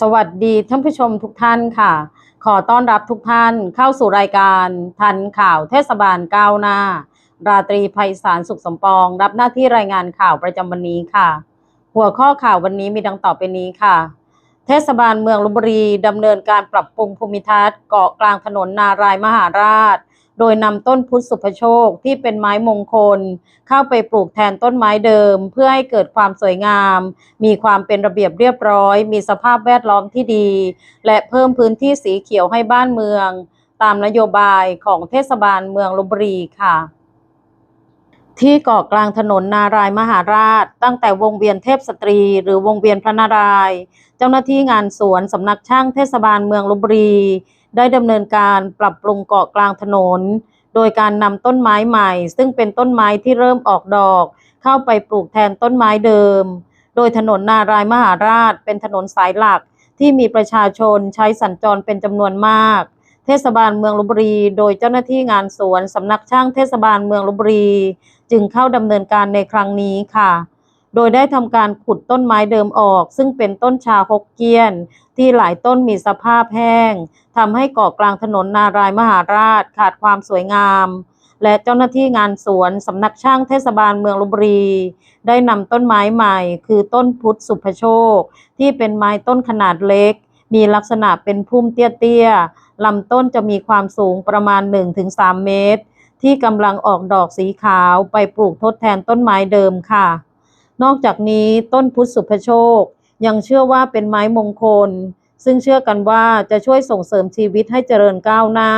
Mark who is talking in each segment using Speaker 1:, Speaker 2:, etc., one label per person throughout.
Speaker 1: สวัสดีท่านผู้ชมทุกท่านค่ะ ขอต้อนรับทุกท่านเข้าสู่รายการทันข่าวเทศบาลก้าวหน้า ราตรีไพศาลสุขสมปอง รับหน้าที่รายงานข่าวประจำวันนี้ค่ะ หัวข้อข่าววันนี้มีดังต่อไปนี้ค่ะ เทศบาลเมืองลบบุรีดำเนินการปรับปรุงภูมิทัศน์เกาะกลางถนนนารายมหาราช โดยนำต้นพุทธสุภโชคที่เป็นไม้มงคล เข้าไปปลูกแทนต้นไม้เดิม เพื่อให้เกิดความสวยงาม มีความเป็นระเบียบเรียบร้อย มีสภาพแวดล้อมที่ดี และเพิ่มพื้นที่สีเขียวให้บ้านเมือง ตามนโยบายของเทศบาลเมืองลบบุรีค่ะที่เกาะกลางถนนนารายมหาราช ตั้งแต่วงเวียนเทพสตรี หรือวงเวียนพระนาราย เจ้าหน้าที่งานสวนสำนักช่างเทศบาลเมืองลบบุรี ได้ดำเนินการปรับปรุงเกาะกลางถนน โดยการนำต้นไม้ใหม่ ซึ่งเป็นต้นไม้ที่เริ่มออกดอก เข้าไปปลูกแทนต้นไม้เดิม โดยถนนนารายมหาราชเป็นถนนสายหลักที่มีประชาชนใช้สัญจรเป็นจำนวนมาก เทศบาลเมืองลบบุรี โดยเจ้าหน้าที่งานสวนสำนักช่างเทศบาลเมืองลบบุรี จึงเข้าดำเนินการในครั้งนี้ค่ะ โดยได้ทำการขุดต้นไม้เดิมออก ซึ่งเป็นต้นชาฮกเกี้ยน ที่หลายต้นมีสภาพแห้งทำให้เกาะกลางถนนนารายมหาราชขาดความสวยงาม และเจ้าหน้าที่งานสวนสำนักช่างเทศบาลเมืองลบบุรี ได้นำต้นไม้ใหม่ คือต้นพุทธสุภโชค ที่เป็นไม้ต้นขนาดเล็ก มีลักษณะเป็นพุ่มเตี้ยๆลำต้นจะมีความสูงประมาณ 1-3 เมตร ที่กำลังออกดอกสีขาวไปปลูกทดแทนต้นไม้เดิมค่ะ นอกจากนี้ต้นพุทธสุภโชค ยังเชื่อว่าเป็นไม้มงคล ซึ่งเชื่อกันว่าจะช่วยส่งเสริมชีวิตให้เจริญก้าวหน้า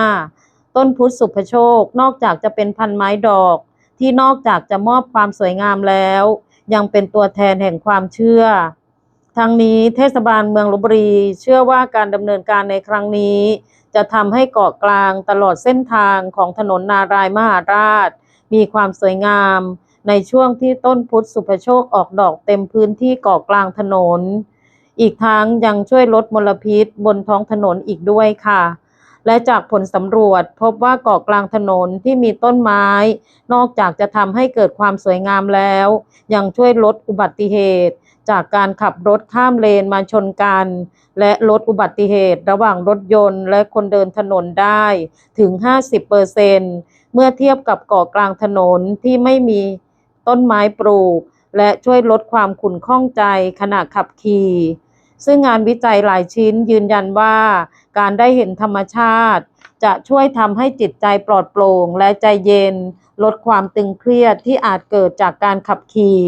Speaker 1: ต้นพุทธสุภโชค นอกจากจะเป็นพันไม้ดอก ที่นอกจากจะมอบความสวยงามแล้ว ยังเป็นตัวแทนแห่งความเชื่อ ทั้งนี้เทศบาลเมืองลบบุรีเชื่อว่าการดำเนินการในครั้งนี้ จะทำให้เกาะกลางตลอดเส้นทางของถนนนารายมหาราช มีความสวยงาม ในช่วงที่ต้นพุทธสุภโชคออกดอกเต็มพื้นที่เกาะกลางถนน อีกทั้งยังช่วยลดมลพิษบนท้องถนนอีกด้วยค่ะ และจากผลสำรวจพบว่าเกาะกลางถนนที่มีต้นไม้ นอกจากจะทำให้เกิดความสวยงามแล้ว ยังช่วยลดอุบัติเหตุ จากการขับรถข้ามเลนมาชนกัน และลดอุบัติเหตุระหว่างรถยนต์และคนเดินถนนได้ถึง 50%เเมื่อเทียบกับเกาะกลางถนนที่ไม่มี ต้นไม้ปลูก และช่วยลดความขุ่นข้องใจขณะขับขี่ ซึ่งงานวิจัยหลายชิ้นยืนยันว่า การได้เห็นธรรมชาติ จะช่วยทำให้จิตใจปลอดโปร่งและใจเย็น ลดความตึงเครียดที่อาจเกิดจากการขับขี่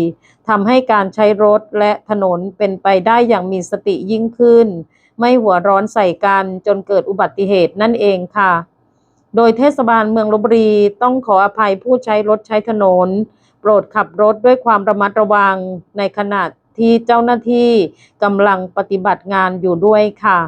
Speaker 1: ทำให้การใช้รถและถนนเป็นไปได้อย่างมีสติยิ่งขึ้น ไม่หัวร้อนใส่กันจนเกิดอุบัติเหตุนั่นเองค่ะ โดยเทศบาลเมืองลบบุรีต้องขออภัยผู้ใช้รถใช้ถนน โปรดขับรถด้วยความระมัดระวังในขณะที่เจ้าหน้าที่กำลังปฏิบัติงานอยู่ด้วยค่ะ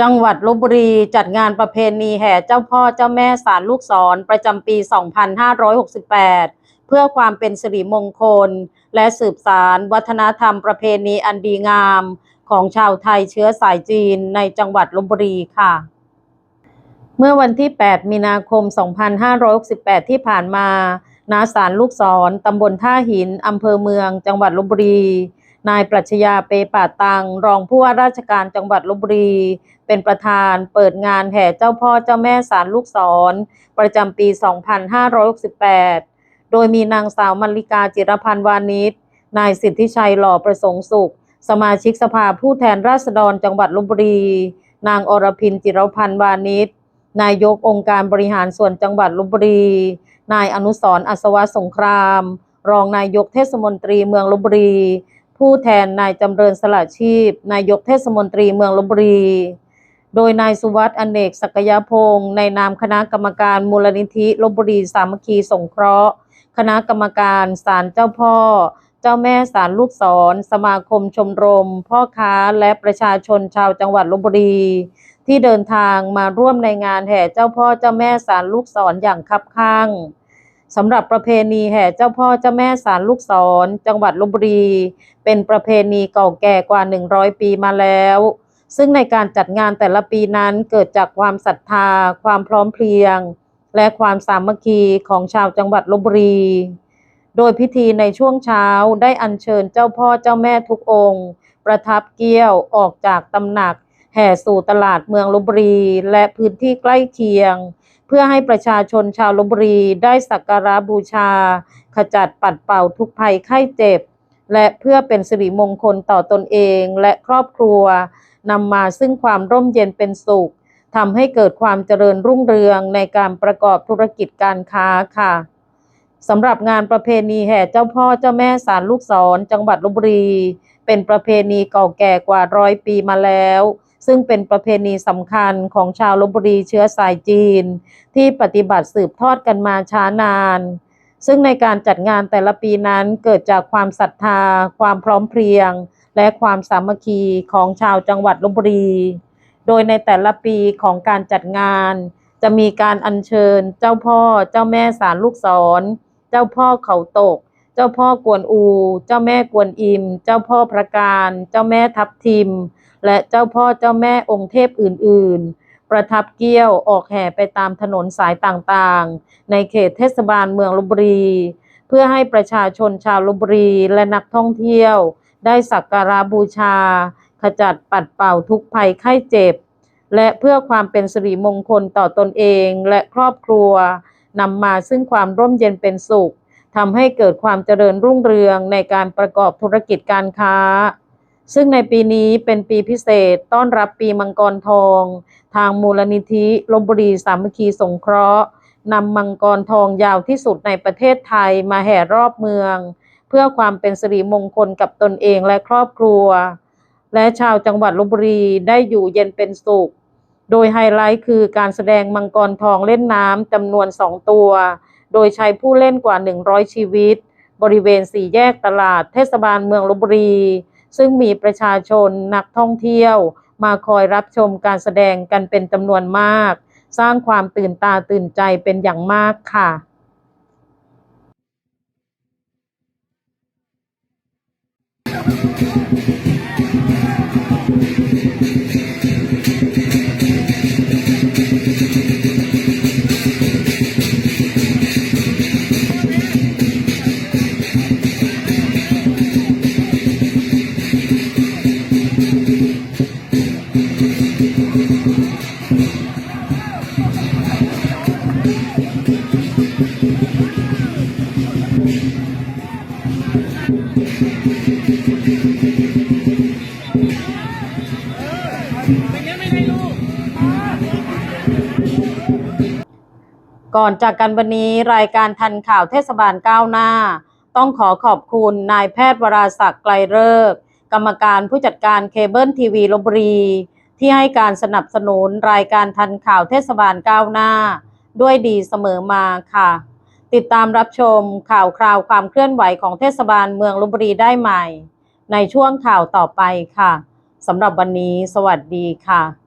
Speaker 1: จังหวัดลบบุรีจัดงานประเพณีแห่เจ้าพ่อเจ้าแม่สารลูกศรประจำปี 2568 เพื่อความเป็นสิริมงคล และสืบสารวัฒนธรรมประเพณีอันดีงาม ของชาวไทยเชื้อสายจีนในจังหวัดลบบุรีค่ะ เมื่อวันที่ 8 มีนาคม 2568 ที่ผ่านมา ณ ศาลลูกศรตำบลท่าหินอำเภอเมือง จังหวัดลบบุรี นายปรัชญาเปป่าตัง รองผู้ว่าราชการจังหวัดลบบุรี เป็นประธานเปิดงานแห่เจ้าพ่อเจ้าแม่สารลูกศร ประจำปี 2568 โดยมีนางสาวมลลิกาจิรพันธ์วานิชนายสิทธิชัยหล่อประสงค์สุข สมาชิกสภาผู้แทนราษฎรจังหวัดลบบุรี นางอรพินจิรพันธ์วานิชนายกองค์การบริหารส่วนจังหวัดลบบุรี นายอนุสรณ์อัศวะสงคราม รองนายกเทศมนตรีเมืองลบบุรี ผู้แทนนายจำเริญสละชีพ นายกเทศมนตรีเมืองลบบุรี โดยนายสุวัสด์อเนกศักยพงศ์ในนามคณะกรรมการมูลนิธิลบบุรีสามัคคีสงเคราะห์ คณะกรรมการศาลเจ้าพ่อ เจ้าแม่ศาลลูกศร สมาคมชมรม พ่อค้าและประชาชนชาวจังหวัดลบบุรี ที่เดินทางมาร่วมในงานแห่เจ้าพ่อเจ้าแม่ศาลลูกศรอย่างคับข้าง สำหรับประเพณีแห่เจ้าพ่อเจ้าแม่สารลูกศร จังหวัดลบบุรี เป็นประเพณีเก่าแก่กว่า 100 ปีมาแล้ว ซึ่งในการจัดงานแต่ละปีนั้นเกิดจากความศรัทธา ความพร้อมเพรียง และความสามัคคีของชาวจังหวัดลบบุรี โดยพิธีในช่วงเช้าได้อัญเชิญเจ้าพ่อเจ้าแม่ทุกองค์ ประทับเกี้ยวออกจากตำหนัก แห่สู่ตลาดเมืองลบบุรี และพื้นที่ใกล้เคียง เพื่อให้ประชาชนชาวลบบุรีได้สักการะบูชา ขจัดปัดเป่าทุกภัยไข้เจ็บ และเพื่อเป็นสิริมงคลต่อตนเองและครอบครัวนำมาซึ่งความร่มเย็นเป็นสุขทำให้เกิดความเจริญรุ่งเรืองในการประกอบธุรกิจการค้าค่ะสำหรับงานประเพณีแห่เจ้าพ่อเจ้าแม่สารลูกศรจังหวัดลบบุรี เป็นประเพณีเก่าแก่กว่าร้อยปีมาแล้ว ซึ่งเป็นประเพณีสำคัญของชาวลบบุรีเชื้อสายจีน ที่ปฏิบัติสืบทอดกันมาช้านาน ซึ่งในการจัดงานแต่ละปีนั้นเกิดจากความศรัทธา ความพร้อมเพรียง และความสามัคคีของชาวจังหวัดลบบุรี โดยในแต่ละปีของการจัดงาน จะมีการอัญเชิญ เจ้าพ่อ เจ้าแม่สารลูกศร เจ้าพ่อเขาตกเจ้าพ่อกวนอู เจ้าแม่กวนอิม เจ้าพ่อพระการ เจ้าแม่ทับทิม และเจ้าพ่อเจ้าแม่องค์เทพอื่น ๆ ประทับเกี้ยวออกแห่ไปตามถนนสายต่างๆ ในเขตเทศบาลเมืองลบบุรี เพื่อให้ประชาชนชาวลบบุรีและนักท่องเที่ยว ได้สักการะบูชา ขจัดปัดเป่าทุกภัยไข้เจ็บ และเพื่อความเป็นสิริมงคลต่อตนเองและครอบครัวนำมาซึ่งความร่มเย็นเป็นสุขทำให้เกิดความเจริญรุ่งเรืองในการประกอบธุรกิจการค้า ซึ่งในปีนี้เป็นปีพิเศษต้อนรับปีมังกรทอง ทางมูลนิธิลบบุรีสามัคคีสงเคราะห์นำมังกรทองยาวที่สุดในประเทศไทยมาแห่รอบเมือง เพื่อความเป็นสิริมงคลกับตนเองและครอบครัว และชาวจังหวัดลบบุรีได้อยู่เย็นเป็นสุข โดยไฮไลท์คือการแสดงมังกรทองเล่นน้ำจำนวน2ตัว โดยใช้ผู้เล่นกว่า 100 ชีวิต บริเวณสี่แยกตลาดเทศบาลเมืองลบบุรี ซึ่งมีประชาชนนักท่องเที่ยว มาคอยรับชมการแสดงกันเป็นจำนวนมาก สร้างความตื่นตาตื่นใจเป็นอย่างมากค่ะ ก่อนจากกันวันนี้รายการทันข่าวเทศบาลก้าวหน้า ต้องขอขอบคุณนายแพทย์วราศักดิ์ไกลเลิกษ์กรรมการผู้จัดการเคเบิลทีวีลบบุรี ที่ให้การสนับสนุนรายการทันข่าวเทศบาลก้าวหน้า ด้วยดีเสมอมาค่ะ ติดตามรับชมข่าวคราวความเคลื่อนไหวของเทศบาลเมืองลบบุรีได้ใหม่ ในช่วงข่าวต่อไปค่ะสำหรับวันนี้ สวัสดีค่ะ